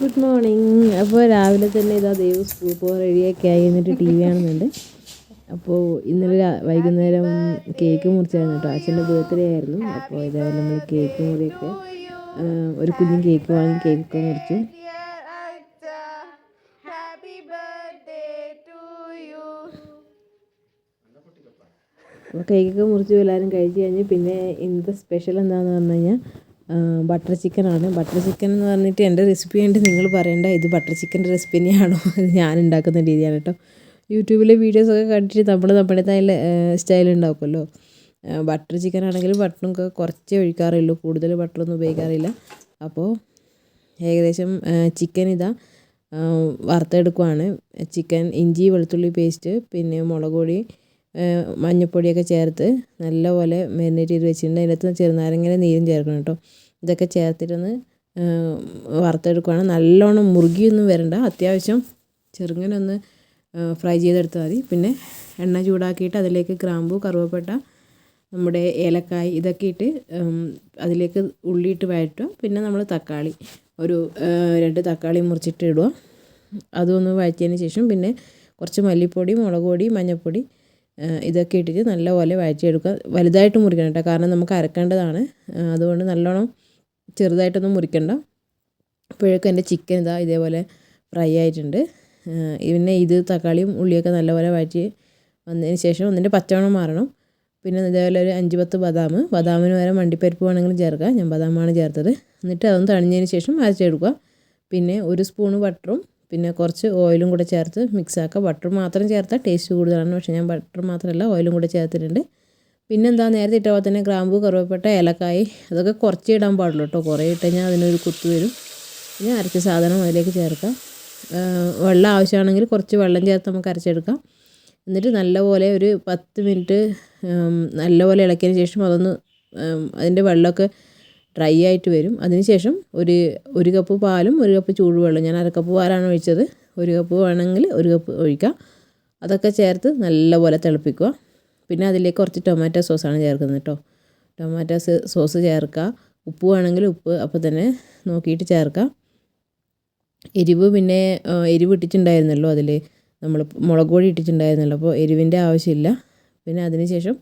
Good morning അപ്പോൾ രാവിലെ തന്നെ ഇതാ ദൈവം സ്കൂൾ പോകാൻ റെഡിയൊക്കെ ആയി എന്നിട്ട് ടി വി കാണുന്നുണ്ട്. അപ്പോൾ ഇന്നലെ വൈകുന്നേരം കേക്ക് മുറിച്ചായിരുന്നു കേട്ടോ അച്ഛന്റെ ബർത്ത്ഡേ ആയിരുന്നു. അപ്പോൾ ഇതേപോലെ നമ്മൾ കേക്ക് മുറിയൊക്കെ ഒരു കുഞ്ഞു കേക്ക് വാങ്ങി കേക്കൊക്കെ മുറിച്ചു. അപ്പോൾ കേക്കൊക്കെ മുറിച്ച് എല്ലാവരും കഴിച്ച് കഴിഞ്ഞ് പിന്നെ ഇന്നത്തെ സ്പെഷ്യൽ എന്താണെന്ന് പറഞ്ഞു കഴിഞ്ഞാൽ ബട്ടർ ചിക്കനാണ് ബട്ടർ ചിക്കൻ എന്ന് പറഞ്ഞിട്ട് എന്റെ റെസിപ്പി ആയിട്ട് നിങ്ങൾ പറയേണ്ട ഇത് ബട്ടർ ചിക്കന്റെ റെസിപ്പി തന്നെയാണോ? അത് ഞാൻ ഉണ്ടാക്കുന്ന രീതിയാണ് കേട്ടോ. യൂട്യൂബിലെ വീഡിയോസൊക്കെ കണ്ടിട്ട് നമ്മൾ നമ്മുടേതായ സ്റ്റൈൽ ഉണ്ടാക്കുമല്ലോ ബട്ടർ ചിക്കൻ ആണെങ്കിൽ ബട്ടറൊക്കെ കുറച്ചേ ഒഴിക്കാറുള്ളൂ. കൂടുതൽ ബട്ടറൊന്നും ഉപയോഗിക്കാറില്ല. അപ്പോൾ ഏകദേശം ചിക്കൻ ഇതാ വറുത്തെടുക്കുവാണ്. ചിക്കൻ ഇഞ്ചി വെളുത്തുള്ളി പേസ്റ്റ് പിന്നെ മുളക് പൊടി മഞ്ഞൾപ്പൊടിയൊക്കെ ചേർത്ത് നല്ലപോലെ മെറിനേറ്റ് ചെയ്ത് വെച്ചിട്ടുണ്ട്. അതിനകത്ത് ചെറുനാരങ്ങയുടെ നീരും ചേർക്കണം കേട്ടോ. ഇതൊക്കെ ചേർത്തിട്ടൊന്ന് ആ, വറുത്തെടുക്കുവാണ്. നല്ലോണം മുറുകിയൊന്നും വരണ്ട. അത്യാവശ്യം ചെറുങ്ങനെ ഒന്ന് ഫ്രൈ ചെയ്തെടുത്താൽ മതി. പിന്നെ എണ്ണ ചൂടാക്കിയിട്ട് അതിലേക്ക് ഗ്രാമ്പു കറുവപ്പട്ട നമ്മുടെ ഏലക്കായ് ഇതൊക്കെ ഇട്ട് അതിലേക്ക് ഉള്ളിയിട്ട് വഴറ്റുക. പിന്നെ നമ്മൾ തക്കാളി ഒരു രണ്ട് തക്കാളി മുറിച്ചിട്ട് ഇടുക. അതൊന്ന് വഴറ്റിയതിന് ശേഷം പിന്നെ കുറച്ച് മല്ലിപ്പൊടി മുളക് പൊടി മഞ്ഞൾപ്പൊടി ഇതൊക്കെ ഇട്ടിട്ട് നല്ലപോലെ വഴറ്റിയെടുക്കുക. വലുതായിട്ട് മുറിക്കണം കേട്ടോ. കാരണം നമുക്ക് അരക്കേണ്ടതാണ്. അതുകൊണ്ട് നല്ലോണം ചെറുതായിട്ടൊന്നും മുറിക്കണ്ട. അപ്പോഴേക്കും എന്റെ ചിക്കൻ ഇതാ ഇതേപോലെ ഫ്രൈ ആയിട്ടുണ്ട്. പിന്നെ ഇത് തക്കാളിയും ഉള്ളിയൊക്കെ നല്ലപോലെ വഴറ്റി വന്നതിന് ശേഷം ഒന്നിന്റെ പച്ചമണം മാറണം. പിന്നെ ഇതേപോലെ ഒരു അഞ്ച് പത്ത് ബദാം. ബദാമിന് പകരം വണ്ടിപ്പരിപ്പ് വേണമെങ്കിലും ചേർക്കാം. ഞാൻ ബദാമാണ് ചേർത്തത്. എന്നിട്ട് അതൊന്ന് തണിഞ്ഞതിന് ശേഷം അരച്ചെടുക്കുക. പിന്നെ ഒരു സ്പൂണ് ബട്ടറും പിന്നെ കുറച്ച് ഓയിലും കൂടെ ചേർത്ത് മിക്സ് ആക്കുക. ബട്ടർ മാത്രം ചേർത്താൽ ടേസ്റ്റ് കൂടുതലാണ്. പക്ഷേ ഞാൻ ബട്ടർ മാത്രമല്ല ഓയിലും കൂടെ ചേർത്തിട്ടുണ്ട്. പിന്നെന്താ നേരത്തെ ഇട്ട പോലെ തന്നെ ഗ്രാമ്പു കറുവപ്പട്ട ഏലക്കായി അതൊക്കെ കുറച്ചേ ഇടാൻ പാടുള്ളൂ കേട്ടോ. കുറേ ഇട്ട് കഴിഞ്ഞാൽ അതിനൊരു കുത്തു വരും. പിന്നെ അരച്ച സാധനം അതിലേക്ക് ചേർക്കാം. വെള്ളം ആവശ്യമാണെങ്കിൽ കുറച്ച് വെള്ളം ചേർത്ത് നമുക്ക് അരച്ചെടുക്കാം. എന്നിട്ട് നല്ലപോലെ ഒരു പത്ത് മിനിറ്റ് നല്ലപോലെ ഇളക്കിയതിന് ശേഷം അതൊന്ന് അതിന്റെ വെള്ളമൊക്കെ ഡ്രൈ ആയിട്ട് വരും. അതിനുശേഷം ഒരു ഒരു കപ്പ് പാലും ഒരു കപ്പ് ചൂടുവെള്ളം ഞാൻ അരക്കപ്പ് പാലാണ് ഒഴിച്ചത്. ഒരു കപ്പ് വേണമെങ്കിൽ ഒരു കപ്പ് ഒഴിക്കാം. അതൊക്കെ ചേർത്ത് നല്ലപോലെ തിളപ്പിക്കുക. പിന്നെ അതിലേക്ക് കുറച്ച് ടൊമാറ്റോ സോസാണ് ചേർക്കുന്നത് കേട്ടോ. ടൊമാറ്റോ സോസ് ചേർക്കുക. ഉപ്പ് വേണമെങ്കിൽ ഉപ്പ് അപ്പോൾ തന്നെ നോക്കിയിട്ട് ചേർക്കാം എരിവ് പിന്നെ എരിവ് ഇട്ടിട്ടുണ്ടായിരുന്നല്ലോ അതിൽ നമ്മൾ മുളക് പൊടി ഇട്ടിട്ടുണ്ടായിരുന്നല്ലോ അപ്പോൾ എരിവിന്റെ ആവശ്യമില്ല. പിന്നെ അതിന് ശേഷം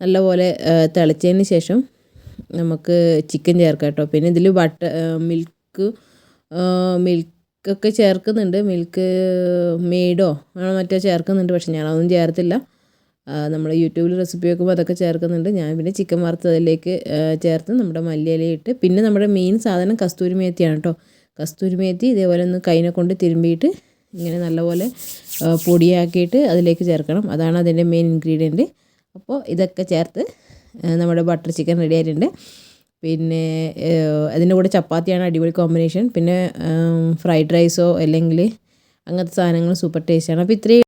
നല്ലപോലെ തിളച്ചതിന് ശേഷം നമുക്ക് ചിക്കൻ ചേർക്കാം കേട്ടോ. പിന്നെ ഇതിൽ ബട്ടർ മിൽക്ക് മിൽക്കൊക്കെ ചേർക്കുന്നുണ്ട്. മിൽക്ക് മെയ്ഡോ അങ്ങനെ മറ്റോ ചേർക്കുന്നുണ്ട് പക്ഷെ ഞാനതൊന്നും ചേർത്തില്ല. നമ്മൾ യൂട്യൂബിൽ റെസിപ്പി വെക്കുമ്പോൾ അതൊക്കെ ചേർക്കുന്നുണ്ട്. ഞാൻ പിന്നെ ചിക്കൻ വറുത്തതിലേക്ക് ചേർത്ത് നമ്മുടെ മല്ലിയില ഇട്ട് പിന്നെ നമ്മുടെ മെയിൻ സാധനം കസ്തൂരി മേത്തിയാണ് കേട്ടോ കസ്തൂരി മേത്തി ഇതേപോലെ ഒന്ന് കൈനെ കൊണ്ട് തിരുമ്പിയിട്ട് ഇങ്ങനെ നല്ലപോലെ പൊടിയാക്കിയിട്ട് അതിലേക്ക് ചേർക്കണം. അതാണ് അതിന്റെ മെയിൻ ഇൻഗ്രീഡിയന്റ് അപ്പോൾ ഇതൊക്കെ ചേർത്ത് നമ്മുടെ ബട്ടർ ചിക്കൻ റെഡി ആയിട്ടുണ്ട്. പിന്നെ അതിന്റെ കൂടെ ചപ്പാത്തിയാണ് അടിപൊളി കോമ്പിനേഷൻ പിന്നെ ഫ്രൈഡ് റൈസോ അല്ലെങ്കിൽ അങ്ങനത്തെ സാധനങ്ങൾ സൂപ്പർ ടേസ്റ്റാണ് അപ്പോൾ ഇത്രയും